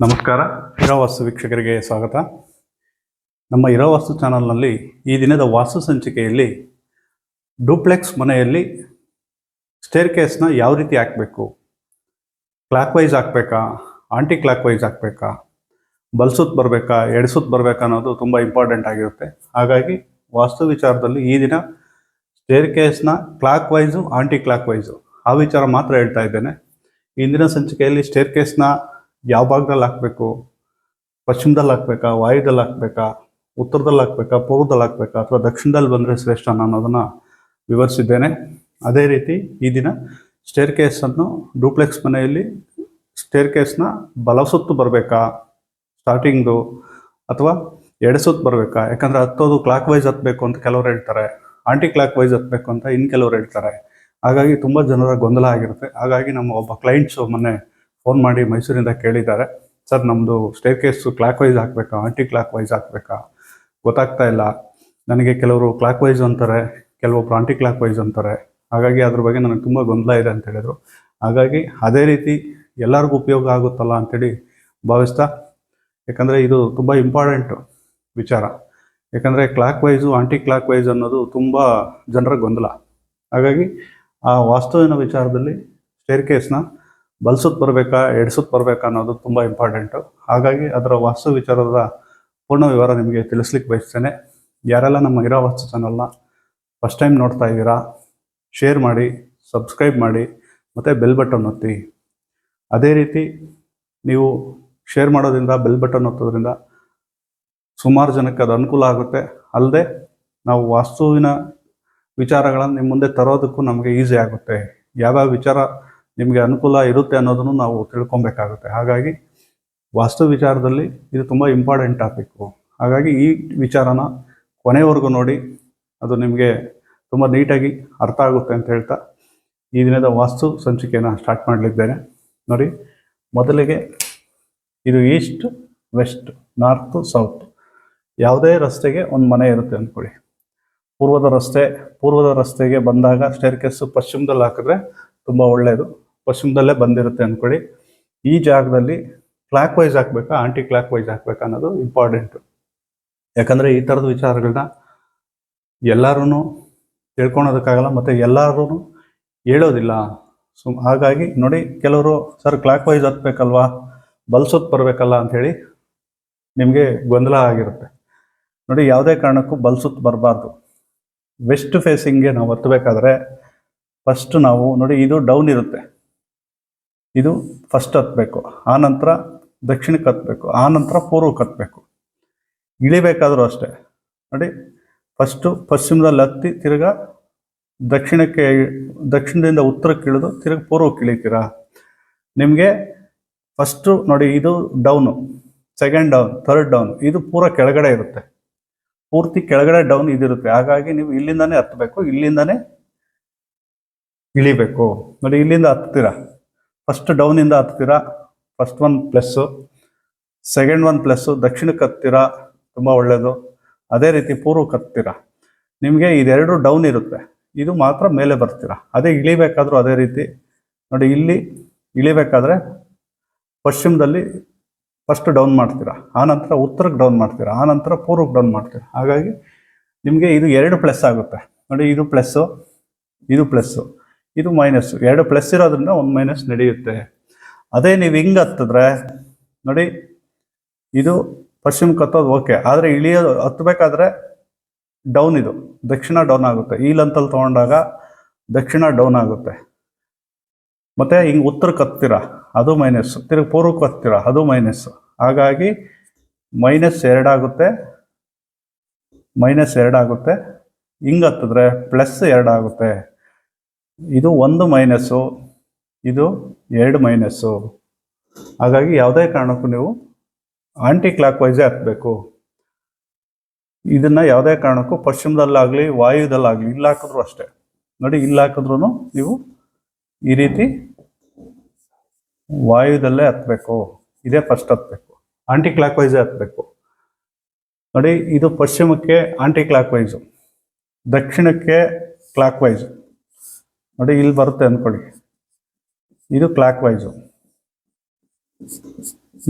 ನಮಸ್ಕಾರ. ಇರೋವಾಸ್ತು ವೀಕ್ಷಕರಿಗೆ ಸ್ವಾಗತ. ನಮ್ಮ ಇರೋವಾಸ್ತು ಚಾನಲ್ನಲ್ಲಿ ಈ ದಿನದ ವಾಸ್ತು ಸಂಚಿಕೆಯಲ್ಲಿ ಡೂಪ್ಲೆಕ್ಸ್ ಮನೆಯಲ್ಲಿ ಸ್ಟೇರ್ ಕೇಸ್ನ ಯಾವ ರೀತಿ ಹಾಕಬೇಕು ಕ್ಲಾಕ್ ವೈಸ್ ಹಾಕ್ಬೇಕಾ, ಆಂಟಿ ಕ್ಲಾಕ್ ವೈಸ್ ಹಾಕ್ಬೇಕಾ, ಬಲ್ಸುತ್ ಬರಬೇಕಾ, ಎಡ್ಸುತ್ ಬರಬೇಕಾ ಅನ್ನೋದು ತುಂಬ ಇಂಪಾರ್ಟೆಂಟ್ ಆಗಿರುತ್ತೆ. ಹಾಗಾಗಿ ವಾಸ್ತು ವಿಚಾರದಲ್ಲಿ ಈ ದಿನ ಸ್ಟೇರ್ ಕೇಸ್ನ clock wise anticlockwise ಆ ವಿಚಾರ ಮಾತ್ರ ಹೇಳ್ತಾ ಇದ್ದೇನೆ. ಇಂದಿನ ಸಂಚಿಕೆಯಲ್ಲಿ ಸ್ಟೇರ್ ಕೇಸ್ನ ಯಾವ ಭಾಗದಲ್ಲಿ ಹಾಕಬೇಕು? ಪಶ್ಚಿಮದಲ್ಲಿ ಹಾಕ್ಬೇಕಾ? ವಾಯುದಲ್ಲಿ ಹಾಕ್ಬೇಕಾ? ಉತ್ತರದಲ್ಲಿ ಹಾಕ್ಬೇಕಾ? ಪೂರ್ವದಲ್ಲಿ ಹಾಕ್ಬೇಕಾ? ಅಥವಾ ದಕ್ಷಿಣದಲ್ಲಿ ಬಂದರೆ ಶ್ರೇಷ್ಠ? ಅನ್ನೋದನ್ನು ವಿವರಿಸಿದ್ದೇನೆ. ಅದೇ ರೀತಿ ಈ ದಿನ ಸ್ಟೇರ್ ಕೇಸನ್ನು ಡೂಪ್ಲೆಕ್ಸ್ ಮನೆಯಲ್ಲಿ ಸ್ಟೇರ್ ಕೇಸ್ನ ಬಲ ಸುತ್ತು ಬರಬೇಕಾ? ಸ್ಟಾರ್ಟಿಂಗ್ದು ಅಥವಾ ಎಡಸುತ್ತು ಬರಬೇಕಾ? ಯಾಕಂದರೆ ಹತ್ತೋದು ಕ್ಲಾಕ್ ವೈಸ್ ಹತ್ತಬೇಕು ಅಂತ ಕೆಲವರು ಹೇಳ್ತಾರೆ. ಆಂಟಿ ಕ್ಲಾಕ್ ವೈಸ್ ಹತ್ತಬೇಕು ಅಂತ ಇನ್ನು ಕೆಲವರು ಹೇಳ್ತಾರೆ. ಹಾಗಾಗಿ ತುಂಬ ಜನರ ಗೊಂದಲ ಆಗಿರುತ್ತೆ. ಹಾಗಾಗಿ ನಮ್ಮ ಒಬ್ಬ ಕ್ಲೈಂಟ್ಸು ಮೊನ್ನೆ ಫೋನ್ ಮಾಡಿ ಮೈಸೂರಿಂದ ಕೇಳಿದ್ದಾರೆ. ಸರ್ ನಮ್ಮದು ಸ್ಟೇರ್ ಕೇಸು ಕ್ಲಾಕ್ ವೈಸ್ ಹಾಕಬೇಕಾ? ಆಂಟಿ ಕ್ಲಾಕ್ ವೈಸ್ ಹಾಕಬೇಕಾ? ಗೊತ್ತಾಗ್ತಾ ಇಲ್ಲ. ನನಗೆ ಕೆಲವರು ಕ್ಲಾಕ್ ವೈಸ್ ಅಂತಾರೆ, ಕೆಲವೊಬ್ರು ಆಂಟಿ ಕ್ಲಾಕ್ ವೈಸ್ ಅಂತಾರೆ. ಹಾಗಾಗಿ ಅದ್ರ ಬಗ್ಗೆ ನನಗೆ ತುಂಬ ಗೊಂದಲ ಇದೆ ಅಂತ ಹೇಳಿದರು. ಹಾಗಾಗಿ ಅದೇ ರೀತಿ ಎಲ್ಲರಿಗೂ ಉಪಯೋಗ ಆಗುತ್ತಲ್ಲ ಅಂತೇಳಿ ಭಾವಿಸ್ತಾ, ಯಾಕಂದರೆ ಇದು ತುಂಬ ಇಂಪಾರ್ಟೆಂಟ್ ವಿಚಾರ. ಯಾಕಂದರೆ clock wise anticlockwise ಅನ್ನೋದು ತುಂಬ ಜನರ ಗೊಂದಲ. ಹಾಗಾಗಿ ಆ ವಾಸ್ತುವಿನ ವಿಚಾರದಲ್ಲಿ ಸ್ಟೇರ್ ಕೇಸ್ನ ಬಲ್ಸುತ್ ಬರಬೇಕಾ, ಎಡ್ಸುತ್ ಬರಬೇಕಾ ಅನ್ನೋದು ತುಂಬ ಇಂಪಾರ್ಟೆಂಟು ಹಾಗಾಗಿ ಅದರ ವಾಸ್ತು ವಿಚಾರದ ಪೂರ್ಣ ವಿವರ ನಿಮಗೆ ತಿಳಿಸ್ಲಿಕ್ಕೆ ಬಯಸ್ತೇನೆ. ಯಾರೆಲ್ಲ ನಮ್ಮ ಇರೋ ವಾಸ್ತು ಚಾನಲ್ನ ಫಸ್ಟ್ ಟೈಮ್ ನೋಡ್ತಾ ಇದ್ದೀರಾ ಶೇರ್ ಮಾಡಿ ಸಬ್ಸ್ಕ್ರೈಬ್ ಮಾಡಿ, ಮತ್ತು ಬೆಲ್ ಬಟನ್ ಒತ್ತಿ. ಅದೇ ರೀತಿ ನೀವು ಶೇರ್ ಮಾಡೋದ್ರಿಂದ ಬೆಲ್ ಬಟನ್ ಒತ್ತೋದ್ರಿಂದ ಸುಮಾರು ಜನಕ್ಕೆ ಅದು ಅನುಕೂಲ ಆಗುತ್ತೆ. ಅಲ್ಲದೆ ನಾವು ವಾಸ್ತುವಿನ ವಿಚಾರಗಳನ್ನು ನಿಮ್ಮ ಮುಂದೆ ತರೋದಕ್ಕೂ ನಮಗೆ ಈಸಿ ಆಗುತ್ತೆ. ಯಾವ್ಯಾವ ವಿಚಾರ ನಿಮಗೆ ಅನುಕೂಲ ಇರುತ್ತೆ ಅನ್ನೋದನ್ನು ನಾವು ತಿಳ್ಕೊಬೇಕಾಗುತ್ತೆ. ಹಾಗಾಗಿ ವಾಸ್ತು ವಿಚಾರದಲ್ಲಿ ಇದು ತುಂಬ ಇಂಪಾರ್ಟೆಂಟ್ ಟಾಪಿಕ್ಕು ಹಾಗಾಗಿ ಈ ವಿಚಾರನ ಕೊನೆವರೆಗೂ ನೋಡಿ, ಅದು ನಿಮಗೆ ತುಂಬ ನೀಟಾಗಿ ಅರ್ಥ ಆಗುತ್ತೆ ಅಂತ ಹೇಳ್ತಾ ಈ ದಿನದ ವಾಸ್ತು ಸಂಚಿಕೆಯನ್ನು ಸ್ಟಾರ್ಟ್ ಮಾಡಲಿದ್ದೇನೆ. ನೋಡಿ, ಮೊದಲಿಗೆ ಇದು ಈಸ್ಟ್ ವೆಸ್ಟ್ ನಾರ್ತ್ ಸೌತ್ ಯಾವುದೇ ರಸ್ತೆಗೆ ಒಂದು ಮನೆ ಇರುತ್ತೆ ಅಂದ್ಕೊಳ್ಳಿ ಪೂರ್ವದ ರಸ್ತೆ, ಪೂರ್ವದ ರಸ್ತೆಗೆ ಬಂದಾಗ ಸ್ಟೇರ್ ಕೇಸು ಪಶ್ಚಿಮದಲ್ಲಿ ಹಾಕಿದ್ರೆ ತುಂಬ ಒಳ್ಳೆಯದು. ಪಶ್ಚಿಮದಲ್ಲೇ ಬಂದಿರುತ್ತೆ ಅಂದ್ಕೊಳ್ಳಿ. ಈ ಜಾಗದಲ್ಲಿ ಕ್ಲಾಕ್ ವೈಸ್ ಹಾಕ್ಬೇಕಾ ಆಂಟಿ ಕ್ಲಾಕ್ ವೈಸ್ ಹಾಕ್ಬೇಕಾ ಅನ್ನೋದು ಇಂಪಾರ್ಟೆಂಟು ಯಾಕಂದರೆ ಈ ಥರದ ವಿಚಾರಗಳನ್ನ ಎಲ್ಲರೂ ತಿಳ್ಕೊಳೋದಕ್ಕಾಗಲ್ಲ ಮತ್ತು ಎಲ್ಲರೂ ಹೇಳೋದಿಲ್ಲ. ಸೊ ಹಾಗಾಗಿ ನೋಡಿ, ಕೆಲವರು, ಸರ್ ಕ್ಲಾಕ್ ವೈಸ್ ಹತ್ಬೇಕಲ್ವಾ ಬಲ್ಸೋದು ಬರಬೇಕಲ್ಲ? ಅಂಥೇಳಿ ನಿಮಗೆ ಗೊಂದಲ ಆಗಿರುತ್ತೆ. ನೋಡಿ, ಯಾವುದೇ ಕಾರಣಕ್ಕೂ ಬಲ್ಸುತ್ ಬರಬಾರ್ದು. ವೆಸ್ಟ್ ಫೇಸಿಂಗ್ಗೆ ನಾವು ಹತ್ತಬೇಕಾದ್ರೆ ಫಸ್ಟ್ ನಾವು, ನೋಡಿ, ಇದು ಡೌನ್ ಇರುತ್ತೆ. ಇದು ಫಸ್ಟ್ ಹತ್ತಬೇಕು ಆನಂತರ ನಂತರ ದಕ್ಷಿಣಕ್ಕೆ ಹತ್ತಬೇಕು ಆನಂತರ ನಂತರ ಪೂರ್ವಕ್ಕೆ ಹತ್ತಬೇಕು ಇಳಿಬೇಕಾದರೂ ಅಷ್ಟೇ. ನೋಡಿ ಫಸ್ಟು ಪಶ್ಚಿಮದಲ್ಲಿ ಹತ್ತಿ, ತಿರ್ಗಾ ದಕ್ಷಿಣಕ್ಕೆ ದಕ್ಷಿಣದಿಂದ ಉತ್ತರಕ್ಕೆ ಇಳಿದು ತಿರ್ಗಿ ಪೂರ್ವಕ್ಕೆ ಇಳಿತೀರಾ? ನಿಮಗೆ ಫಸ್ಟು ನೋಡಿ, ಇದು down second down third down ಇದು ಪೂರ ಕೆಳಗಡೆ ಇರುತ್ತೆ. ಪೂರ್ತಿ ಕೆಳಗಡೆ ಡೌನ್ ಇದಿರುತ್ತೆ. ಹಾಗಾಗಿ ನೀವು ಇಲ್ಲಿಂದನೇ ಹತ್ತಬೇಕು ಇಲ್ಲಿಂದನೇ ಇಳಿಬೇಕು. ನೋಡಿ, ಇಲ್ಲಿಂದ ಹತ್ತೀರಾ? ಫಸ್ಟ್ ಡೌನಿಂದ ಹತ್ತೀರಾ? First one plus second one plus ದಕ್ಷಿಣಕ್ಕೆ ಹತ್ತೀರಾ ತುಂಬ ಒಳ್ಳೆಯದು ಅದೇ ರೀತಿ ಪೂರ್ವಕ್ಕೆ ಹತ್ತೀರಾ ನಿಮಗೆ ಇದೆರಡು ಡೌನ್ ಇರುತ್ತೆ. ಇದು ಮಾತ್ರ ಮೇಲೆ ಬರ್ತೀರಾ? ಅದೇ ಇಳಿಬೇಕಾದ್ರೂ ಅದೇ ರೀತಿ. ನೋಡಿ, ಇಲ್ಲಿ ಇಳಿಬೇಕಾದ್ರೆ ಪಶ್ಚಿಮದಲ್ಲಿ ಫಸ್ಟ್ ಡೌನ್ ಮಾಡ್ತೀರಾ? ಆನಂತರ ಉತ್ತರಕ್ಕೆ ಡೌನ್ ಮಾಡ್ತೀರಾ? ಆನಂತರ ಪೂರ್ವಕ್ಕೆ ಡೌನ್ ಮಾಡ್ತೀರಾ? ಹಾಗಾಗಿ ನಿಮಗೆ ಇದು ಎರಡು ಪ್ಲಸ್ ಆಗುತ್ತೆ. ನೋಡಿ, ಇದು ಪ್ಲಸ್ಸು ಇದು ಪ್ಲಸ್ಸು ಇದು ಮೈನಸ್. ಎರಡು ಪ್ಲಸ್ ಇರೋದ್ರಿಂದ ಒಂದು ಮೈನಸ್ ನಡೆಯುತ್ತೆ. ಅದೇ ನೀವು ಹಿಂಗೆ ಹತ್ತಿದ್ರೆ, ನೋಡಿ, ಇದು ಪಶ್ಚಿಮಕ್ಕೆ ಹತ್ತೋದು ಓಕೆ ಆದರೆ ಇಳಿಯೋದು ಹತ್ತಬೇಕಾದ್ರೆ ಡೌನ್ ಇದು. ದಕ್ಷಿಣ ಡೌನ್ ಆಗುತ್ತೆ. ಈ ಲಂತಲ್ಲಿ ತೊಗೊಂಡಾಗ ದಕ್ಷಿಣ ಡೌನ್ ಆಗುತ್ತೆ. ಮತ್ತು ಹಿಂಗೆ ಉತ್ತರಕ್ಕೆ ಹತ್ತಿರ ಅದು ಮೈನಸ್ ತಿರುಗಿ ಪೂರ್ವಕ್ಕೆ ಹತ್ತಿರ, ಅದು ಮೈನಸ್ ಹಾಗಾಗಿ ಮೈನಸ್ ಎರಡಾಗುತ್ತೆ ಮೈನಸ್ ಎರಡಾಗುತ್ತೆ ಹಿಂಗೆ ಹತ್ತಿದ್ರೆ ಪ್ಲಸ್ ಎರಡಾಗುತ್ತೆ ಇದು ಒಂದು ಮೈನಸ್ಸು, ಇದು ಎರಡು ಮೈನಸ್ಸು. ಹಾಗಾಗಿ ಯಾವುದೇ ಕಾರಣಕ್ಕೂ ನೀವು ಆಂಟಿ ಕ್ಲಾಕ್ ವೈಸೇ ಹಾಕಬೇಕು. ಇದನ್ನು ಯಾವುದೇ ಕಾರಣಕ್ಕೂ ಪಶ್ಚಿಮದಲ್ಲಾಗಲಿ, ವಾಯುದಲ್ಲಾಗಲಿ ಇಲ್ಲಿ ಹಾಕಿದ್ರು ಅಷ್ಟೇ. ನೋಡಿ, ಇಲ್ಲಿ ಹಾಕಿದ್ರು ನೀವು ಈ ರೀತಿ ವಾಯುದಲ್ಲೇ ಹತ್ತಬೇಕು ಇದೇ ಫಸ್ಟ್ ಹತ್ತಬೇಕು ಆಂಟಿ ಕ್ಲಾಕ್ ವೈಸೇ ಹತ್ತಬೇಕು ನೋಡಿ, ಇದು ಪಶ್ಚಿಮಕ್ಕೆ ಆಂಟಿ ಕ್ಲಾಕ್ ವೈಸು ದಕ್ಷಿಣಕ್ಕೆ ಕ್ಲಾಕ್ ವೈಸು ನೋಡಿ, ಇಲ್ಲಿ ಬರುತ್ತೆ ಅಂದ್ಕೊಳ್ಳಿ ಇದು ಕ್ಲಾಕ್ ವೈಸು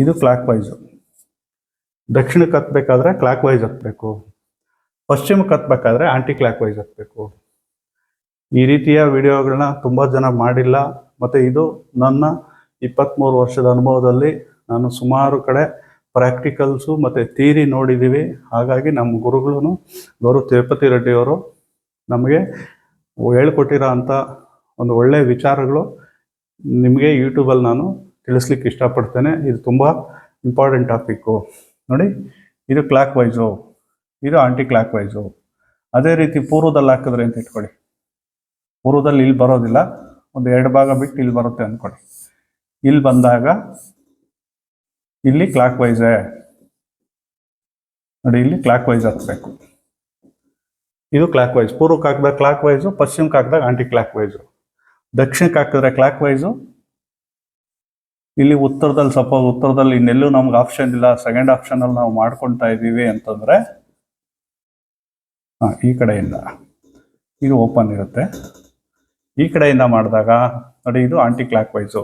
ಇದು ಕ್ಲಾಕ್ ವೈಸು ದಕ್ಷಿಣಕ್ಕೆ ಹತ್ಬೇಕಾದ್ರೆ ಕ್ಲಾಕ್ ವೈಸ್ ಹತ್ಬೇಕು ಪಶ್ಚಿಮಕ್ಕೆ ಹತ್ಬೇಕಾದ್ರೆ ಆಂಟಿ ಕ್ಲಾಕ್ ವೈಸ್ ಹತ್ಬೇಕು ಈ ರೀತಿಯ ವಿಡಿಯೋಗಳನ್ನ ತುಂಬ ಜನ ಮಾಡಿಲ್ಲ. ಮತ್ತು ಇದು ನನ್ನ ಇಪ್ಪತ್ತ್ಮೂರು ವರ್ಷದ ಅನುಭವದಲ್ಲಿ ನಾನು ಸುಮಾರು ಕಡೆ ಪ್ರಾಕ್ಟಿಕಲ್ಸು ಮತ್ತು ಥೀರಿ ನೋಡಿದ್ದೀವಿ ಹಾಗಾಗಿ ನಮ್ಮ ಗುರುಗಳು ಗೌರವ್ ತಿರುಪತಿ ರೆಡ್ಡಿಯವರು ನಮಗೆ ಹೇಳ್ಕೊಟ್ಟಿರೋ ಅಂಥ ಒಂದು ಒಳ್ಳೆಯ ವಿಚಾರಗಳು ನಿಮಗೆ ಯೂಟ್ಯೂಬಲ್ಲಿ ನಾನು ತಿಳಿಸ್ಲಿಕ್ಕೆ ಇಷ್ಟಪಡ್ತೇನೆ. ಇದು ತುಂಬ ಇಂಪಾರ್ಟೆಂಟ್ ಟಾಪಿಕ್ಕು ನೋಡಿ, ಇದು ಕ್ಲಾಕ್ ವೈಸು ಇದು ಆಂಟಿ ಕ್ಲಾಕ್ ವೈಸು ಅದೇ ರೀತಿ ಪೂರ್ವದಲ್ಲಿ ಹಾಕಿದ್ರೆ ಅಂತ ಇಟ್ಕೊಳ್ಳಿ. ಪೂರ್ವದಲ್ಲಿ ಇಲ್ಲಿ ಬರೋದಿಲ್ಲ. ಒಂದು ಎರಡು ಭಾಗ ಬಿಟ್ಟು ಇಲ್ಲಿ ಬರುತ್ತೆ ಅಂದ್ಕೊಳ್ಳಿ. ಇಲ್ಲಿ ಬಂದಾಗ ಇಲ್ಲಿ ಕ್ಲಾಕ್ ವೈಸೇ ನೋಡಿ, ಇಲ್ಲಿ ಕ್ಲಾಕ್ ವೈಸ್ ಹತ್ಬೇಕು ಇದು ಕ್ಲಾಕ್ ವೈಸ್ ಪೂರ್ವಕ್ಕೆ ಹಾಕಿದಾಗ ಕ್ಲಾಕ್ ವೈಸು ಪಶ್ಚಿಮಕ್ಕೆ ಹಾಕಿದಾಗ ಆಂಟಿ ಕ್ಲಾಕ್ ವೈಸು ದಕ್ಷಿಣಕ್ಕೆ ಹಾಕಿದ್ರೆ ಕ್ಲಾಕ್ ವೈಸು ಇಲ್ಲಿ ಉತ್ತರದಲ್ಲಿ ಸಪೋಸ್ ಉತ್ತರದಲ್ಲಿ ಇನ್ನೆಲ್ಲೂ ನಮ್ಗೆ ಆಪ್ಷನ್ ಇಲ್ಲ. ಸೆಕೆಂಡ್ ಆಪ್ಷನಲ್ಲಿ ನಾವು ಮಾಡ್ಕೊಳ್ತಾ ಇದ್ದೀವಿ ಅಂತಂದ್ರೆ, ಹಾಂ, ಈ ಕಡೆಯಿಂದ. ಇದು ಓಪನ್ ಇರುತ್ತೆ. ಈ ಕಡೆಯಿಂದ ಮಾಡಿದಾಗ, ನೋಡಿ, ಇದು aunty clock wise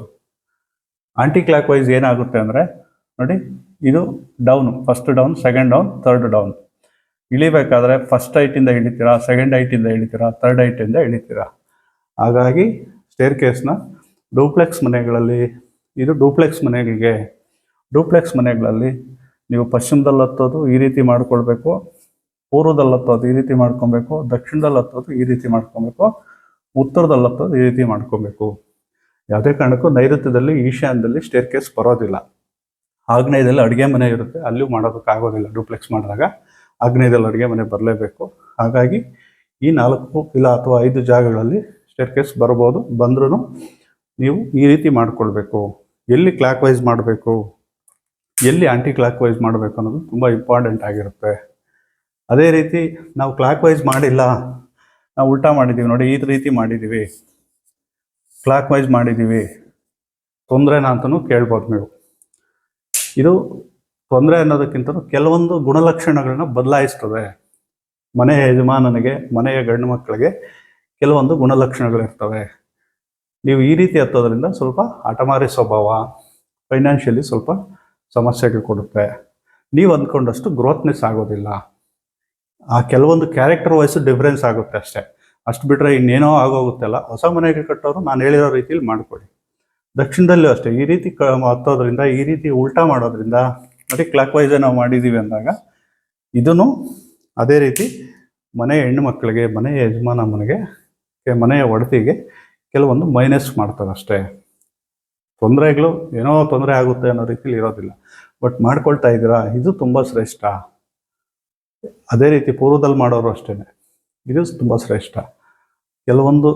anticlockwise ಏನಾಗುತ್ತೆ ಅಂದರೆ, ನೋಡಿ, ಇದು down first down second down third down ಇಳಿಬೇಕಾದ್ರೆ first ಹೈಟಿಂದ ಇಳಿತೀರಾ ಸೆಕೆಂಡ್ ಹೈಟಿಂದ ಇಳಿತೀರಾ ಥರ್ಡ್ ಹೈಟಿಂದ ಇಳಿತೀರಾ? ಹಾಗಾಗಿ ಸ್ಟೇರ್ ಕೇಸ್ನ ಡೂಪ್ಲೆಕ್ಸ್ ಮನೆಗಳಲ್ಲಿ, ಇದು ಡೂಪ್ಲೆಕ್ಸ್ ಮನೆಗಳಿಗೆ ಡೂಪ್ಲೆಕ್ಸ್ ಮನೆಗಳಲ್ಲಿ ನೀವು ಪಶ್ಚಿಮದಲ್ಲಿ ಹತ್ತೋದು ಈ ರೀತಿ ಮಾಡ್ಕೊಳ್ಬೇಕು ಪೂರ್ವದಲ್ಲಿ ಹತ್ತೋದು ಈ ರೀತಿ ಮಾಡ್ಕೊಬೇಕು ದಕ್ಷಿಣದಲ್ಲಿ ಹತ್ತೋದು ಈ ರೀತಿ ಮಾಡ್ಕೊಬೇಕು ಉತ್ತರದಲ್ಲಿ ಹತ್ತೋದು ಈ ರೀತಿ ಮಾಡ್ಕೊಬೇಕು ಯಾವುದೇ ಕಾರಣಕ್ಕೂ ನೈಋತ್ಯದಲ್ಲಿ, ಈಶಾನ್ಯದಲ್ಲಿ ಸ್ಟೇರ್ ಕೇಸ್ ಬರೋದಿಲ್ಲ. ಆಗ್ನೇಯದಲ್ಲಿ ಅಡುಗೆ ಮನೆ ಇರುತ್ತೆ ಅಲ್ಲೂ ಮಾಡೋದಕ್ಕಾಗೋದಿಲ್ಲ ಡೂಪ್ಲೆಕ್ಸ್ ಮಾಡಿದಾಗ. ಆಗ್ನೇಯದಲ್ಲಿ ಅಡುಗೆ ಮನೆ ಬರಲೇಬೇಕು. ಹಾಗಾಗಿ ಈ ನಾಲ್ಕು ಇಲ್ಲ ಅಥವಾ ಐದು ಜಾಗಗಳಲ್ಲಿ ಸ್ಟೇರ್ ಕೇಸ್ ಬರ್ಬೋದು. ಬಂದ್ರೂ ನೀವು ಈ ರೀತಿ ಮಾಡಿಕೊಳ್ಬೇಕು. ಎಲ್ಲಿ ಕ್ಲಾಕ್ ವೈಸ್ ಮಾಡಬೇಕು? ಎಲ್ಲಿ ಆಂಟಿ ಕ್ಲಾಕ್ ವೈಸ್ ಮಾಡಬೇಕು ಅನ್ನೋದು ತುಂಬ ಇಂಪಾರ್ಟೆಂಟ್ ಆಗಿರುತ್ತೆ. ಅದೇ ರೀತಿ ನಾವು ಕ್ಲಾಕ್ ವೈಸ್ ಮಾಡಿಲ್ಲ, ನಾವು ಉಲ್ಟಾ ಮಾಡಿದ್ದೀವಿ ನೋಡಿ, ಈ ರೀತಿ ಮಾಡಿದ್ದೀವಿ ಕ್ಲಾಕ್ ವೈಸ್ ಮಾಡಿದ್ದೀವಿ ತೊಂದರೆನಾ ಅಂತಲೂ ಕೇಳ್ಬೋದು ನೀವು. ಇದು ತೊಂದರೆ ಅನ್ನೋದಕ್ಕಿಂತ ಕೆಲವೊಂದು ಗುಣಲಕ್ಷಣಗಳನ್ನ ಬದಲಾಯಿಸ್ತದೆ. ಮನೆಯ ಯಜಮಾನನಿಗೆ, ಮನೆಯ ಗಂಡು ಮಕ್ಕಳಿಗೆ ಕೆಲವೊಂದು ಗುಣಲಕ್ಷಣಗಳಿರ್ತವೆ. ನೀವು ಈ ರೀತಿ ಹತ್ತೋದ್ರಿಂದ ಸ್ವಲ್ಪ ಹಠಮಾರಿ ಸ್ವಭಾವ ಫೈನಾನ್ಷಿಯಲಿ ಸ್ವಲ್ಪ ಸಮಸ್ಯೆಗಳು ಕೊಡುತ್ತೆ. ನೀವು ಅಂದ್ಕೊಂಡಷ್ಟು ಗ್ರೋತ್ನೆಸ್ ಆಗೋದಿಲ್ಲ. ಆ ಕೆಲವೊಂದು ಕ್ಯಾರೆಕ್ಟರ್ ವೈಸು ಡಿಫ್ರೆನ್ಸ್ ಆಗುತ್ತೆ ಅಷ್ಟೇ. ಅಷ್ಟು ಬಿಟ್ಟರೆ ಇನ್ನೇನೋ ಆಗೋಗುತ್ತಲ್ಲ. ಹೊಸ ಮನೆಗೆ ಕಟ್ಟೋರು ನಾನು ಹೇಳಿರೋ ರೀತಿಯಲ್ಲಿ ಮಾಡಿಕೊಡಿ ದಕ್ಷಿಣದಲ್ಲೂ ಅಷ್ಟೇ. ಈ ರೀತಿ ಕ ಹತ್ತೋದ್ರಿಂದ, ಈ ರೀತಿ ಉಲ್ಟಾ ಮಾಡೋದ್ರಿಂದ ನೋಡಿ ಕ್ಲಾಕ್ ವೈಸೇ ನಾವು ಮಾಡಿದ್ದೀವಿ ಅಂದಾಗ, ಇದನ್ನು ಅದೇ ರೀತಿ ಮನೆಯ ಹೆಣ್ಣು ಮಕ್ಕಳಿಗೆ, ಮನೆಯ ಯಜಮಾನ ಮನೆಗೆ ಮನೆಯ ಒಡತಿಗೆ ಕೆಲವೊಂದು ಮೈನಸ್ ಮಾಡ್ತಾರೆ ಅಷ್ಟೇ. ತೊಂದರೆಗಳು ಏನೋ ತೊಂದರೆ ಆಗುತ್ತೆ ಅನ್ನೋ ರೀತಿಲಿ ಇರೋದಿಲ್ಲ. ಬಟ್ ಮಾಡ್ಕೊಳ್ತಾ ಇದ್ದೀರಾ, ಇದು ತುಂಬ ಶ್ರೇಷ್ಠ. ಅದೇ ರೀತಿ ಪೂರ್ವದಲ್ಲಿ ಮಾಡೋರು ಅಷ್ಟೇ ಇದು ತುಂಬ ಶ್ರೇಷ್ಠ. ಕೆಲವೊಂದು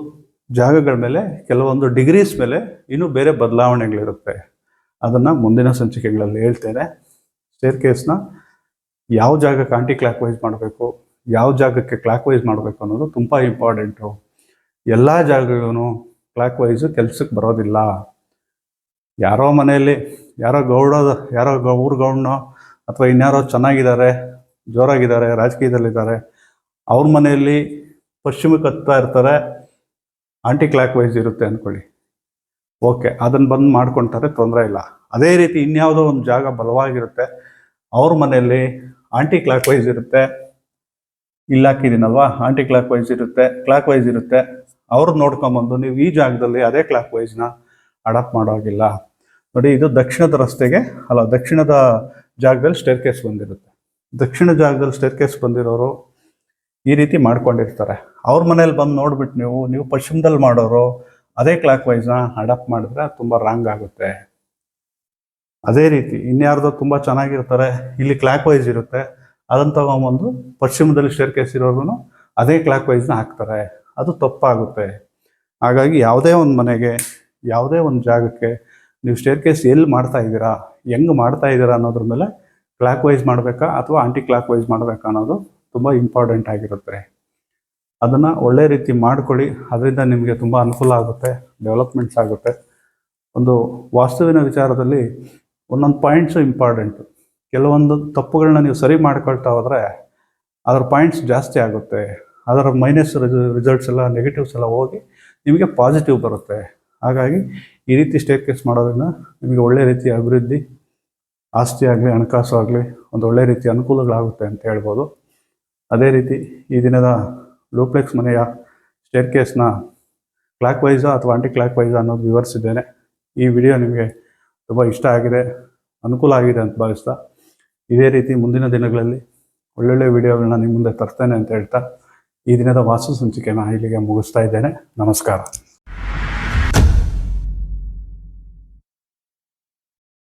ಜಾಗಗಳ ಮೇಲೆ, ಕೆಲವೊಂದು ಡಿಗ್ರೀಸ್ ಮೇಲೆ ಇನ್ನೂ ಬೇರೆ ಬದಲಾವಣೆಗಳಿರುತ್ತೆ. ಅದನ್ನು ಮುಂದಿನ ಸಂಚಿಕೆಗಳಲ್ಲಿ ಹೇಳ್ತೇನೆ. ಸ್ಟೇರ್ ಕೇಸ್ನ ಯಾವ ಜಾಗಕ್ಕೆ ಆಂಟಿ ಕ್ಲಾಕ್ ವೈಸ್ ಮಾಡಬೇಕು, ಯಾವ ಜಾಗಕ್ಕೆ ಕ್ಲಾಕ್ ವೈಸ್ ಮಾಡಬೇಕು ಅನ್ನೋದು ತುಂಬ ಇಂಪಾರ್ಟೆಂಟು ಎಲ್ಲ ಜಾಗಗಳೂ ಕ್ಲಾಕ್ ವೈಸು ಕೆಲಸಕ್ಕೆ ಬರೋದಿಲ್ಲ. ಯಾರೋ ಮನೆಯಲ್ಲಿ, ಯಾರೋ ಗೌಡ ಯಾರೋ ಊರು ಗೌಡನೋ ಅಥವಾ ಇನ್ಯಾರೋ ಚೆನ್ನಾಗಿದ್ದಾರೆ, ಜೋರಾಗಿದ್ದಾರೆ, ರಾಜಕೀಯದಲ್ಲಿದ್ದಾರೆ, ಅವ್ರ ಮನೆಯಲ್ಲಿ ಪಶ್ಚಿಮಕ್ಕೆ ಹತ್ತಾ ಇರ್ತಾರೆ ಆಂಟಿ ಕ್ಲಾಕ್ ವೈಸ್ ಇರುತ್ತೆ ಅಂದ್ಕೊಳ್ಳಿ ಓಕೆ ಅದನ್ನು ಬಂದು ಮಾಡ್ಕೊತಾರೆ ತೊಂದರೆ ಇಲ್ಲ. ಅದೇ ರೀತಿ ಇನ್ಯಾವುದೋ ಒಂದು ಜಾಗ ಬಲವಾಗಿರುತ್ತೆ. ಅವ್ರ ಮನೆಯಲ್ಲಿ ಆಂಟಿ ಕ್ಲಾಕ್ ವೈಸ್ ಇರುತ್ತೆ. ಇಲ್ಲಾಕಿದ್ದೀನಲ್ವಾ? ಆಂಟಿ ಕ್ಲಾಕ್ ವೈಸ್ ಇರುತ್ತೆ. ಕ್ಲಾಕ್ ವೈಸ್ ಇರುತ್ತೆ ಅವ್ರು ನೋಡ್ಕೊಂಬಂದು ನೀವು ಈ ಜಾಗದಲ್ಲಿ ಅದೇ ಕ್ಲಾಕ್ ವೈಸ್ನ ಅಡಾಪ್ಟ್ ಮಾಡೋ ಹಾಗಿಲ್ಲ ನೋಡಿ, ಇದು ದಕ್ಷಿಣದ ರಸ್ತೆಗೆ, ಅಲ್ಲ, ದಕ್ಷಿಣದ ಜಾಗದಲ್ಲಿ ಸ್ಟೇರ್ ಕೇಸ್ ಬಂದಿರುತ್ತೆ. ದಕ್ಷಿಣ ಜಾಗದಲ್ಲಿ ಸ್ಟೇರ್ ಕೇಸ್ ಬಂದಿರೋರು ಈ ರೀತಿ ಮಾಡ್ಕೊಂಡಿರ್ತಾರೆ. ಅವ್ರ ಮನೇಲಿ ಬಂದು ನೋಡ್ಬಿಟ್ಟು ನೀವು ನೀವು ಪಶ್ಚಿಮದಲ್ಲಿ ಮಾಡೋರು ಅದೇ ಕ್ಲಾಕ್ ವೈಸ್ನ ಅಡಾಪ್ಟ್ ಮಾಡಿದ್ರೆ ತುಂಬ ರಾಂಗ್ ಆಗುತ್ತೆ. ಅದೇ ರೀತಿ ಇನ್ಯಾರ್ದೋ ತುಂಬ ಚೆನ್ನಾಗಿರ್ತಾರೆ. ಇಲ್ಲಿ ಕ್ಲಾಕ್ ವೈಸ್ ಇರುತ್ತೆ. ಅದನ್ನು ತಗೊಂಬಂದು ಪಶ್ಚಿಮದಲ್ಲಿ ಸ್ಟೇರ್ ಕೇಸ್ ಇರೋರು ಅದೇ ಕ್ಲಾಕ್ ವೈಸ್ನ ಹಾಕ್ತಾರೆ. ಅದು ತಪ್ಪಾಗುತ್ತೆ. ಹಾಗಾಗಿ ಯಾವುದೇ ಒಂದು ಮನೆಗೆ, ಯಾವುದೇ ಒಂದು ಜಾಗಕ್ಕೆ ನೀವು ಸ್ಟೇರ್ ಕೇಸ್ ಎಲ್ಲಿ ಮಾಡ್ತಾ ಇದ್ದೀರಾ, ಹೆಂಗೆ ಮಾಡ್ತಾ ಇದ್ದೀರಾ ಅನ್ನೋದ್ರ ಮೇಲೆ ಕ್ಲಾಕ್ ವೈಸ್ ಮಾಡಬೇಕಾ ಅಥವಾ ಆಂಟಿ ಕ್ಲಾಕ್ ವೈಸ್ ಮಾಡಬೇಕಾ ಅನ್ನೋದು ತುಂಬ ಇಂಪಾರ್ಟೆಂಟ್ ಆಗಿರುತ್ತೆ. ಅದನ್ನು ಒಳ್ಳೆ ರೀತಿ ಮಾಡ್ಕೊಳ್ಳಿ. ಅದರಿಂದ ನಿಮಗೆ ತುಂಬ ಅನುಕೂಲ ಆಗುತ್ತೆ ಡೆವಲಪ್ಮೆಂಟ್ಸ್ ಆಗುತ್ತೆ. ಒಂದು ವಾಸ್ತುವಿನ ವಿಚಾರದಲ್ಲಿ ಒಂದೊಂದು ಪಾಯಿಂಟ್ಸು ಇಂಪಾರ್ಟೆಂಟು ಕೆಲವೊಂದು ತಪ್ಪುಗಳನ್ನ ನೀವು ಸರಿ ಮಾಡ್ಕೊಳ್ತಾ ಹೋದರೆ ಅದರ ಪಾಯಿಂಟ್ಸ್ ಜಾಸ್ತಿ ಆಗುತ್ತೆ. ಅದರ ಮೈನಸ್ ರಿಸಲ್ಟ್ಸ್ ಎಲ್ಲ ನೆಗೆಟಿವ್ಸ್ ಎಲ್ಲ ಹೋಗಿ ನಿಮಗೆ ಪಾಸಿಟಿವ್ ಬರುತ್ತೆ. ಹಾಗಾಗಿ ಈ ರೀತಿ ಸ್ಟೇಟ್ ಕೇಸ್ ಮಾಡೋದ್ರಿಂದ ನಿಮಗೆ ಒಳ್ಳೆ ರೀತಿಯ ಅಭಿವೃದ್ಧಿ, ಆಸ್ತಿ ಆಗಲಿ, ಹಣಕಾಸು ಆಗಲಿ ಒಂದು ಒಳ್ಳೆ ರೀತಿ ಅನುಕೂಲಗಳಾಗುತ್ತೆ ಅಂತ ಹೇಳ್ಬೋದು. ಅದೇ ರೀತಿ ಈ ದಿನದ ಲೂಪ್ಲೆಕ್ಸ್ ಮನೆಯ ಸ್ಟೇಟ್ ಕೇಸ್ನ ಕ್ಲಾಕ್ ವೈಸಾ ಅಥವಾ ಆಂಟಿ ಕ್ಲಾಕ್ ವೈಸಾ ಅನ್ನೋದು ವಿವರಿಸಿದ್ದೇನೆ. ಈ ವಿಡಿಯೋ ನಿಮಗೆ ತುಂಬ ಇಷ್ಟ ಆಗಿದೆ, ಅನುಕೂಲ ಆಗಿದೆ ಅಂತ ಭಾವಿಸ್ತಾ, ಇದೇ ರೀತಿ ಮುಂದಿನ ದಿನಗಳಲ್ಲಿ ಒಳ್ಳೊಳ್ಳೆ ವಿಡಿಯೋಗಳನ್ನ ನಿಮ್ಮ ಮುಂದೆ ತರ್ತೇನೆ ಅಂತ ಹೇಳ್ತಾ, ಈ ದಿನದ ವಾಸ್ತು ಸಂಚಿಕೆಯನ್ನು ಇಲ್ಲಿಗೆ ಮುಗಿಸ್ತಾ ಇದ್ದೇನೆ. ನಮಸ್ಕಾರ.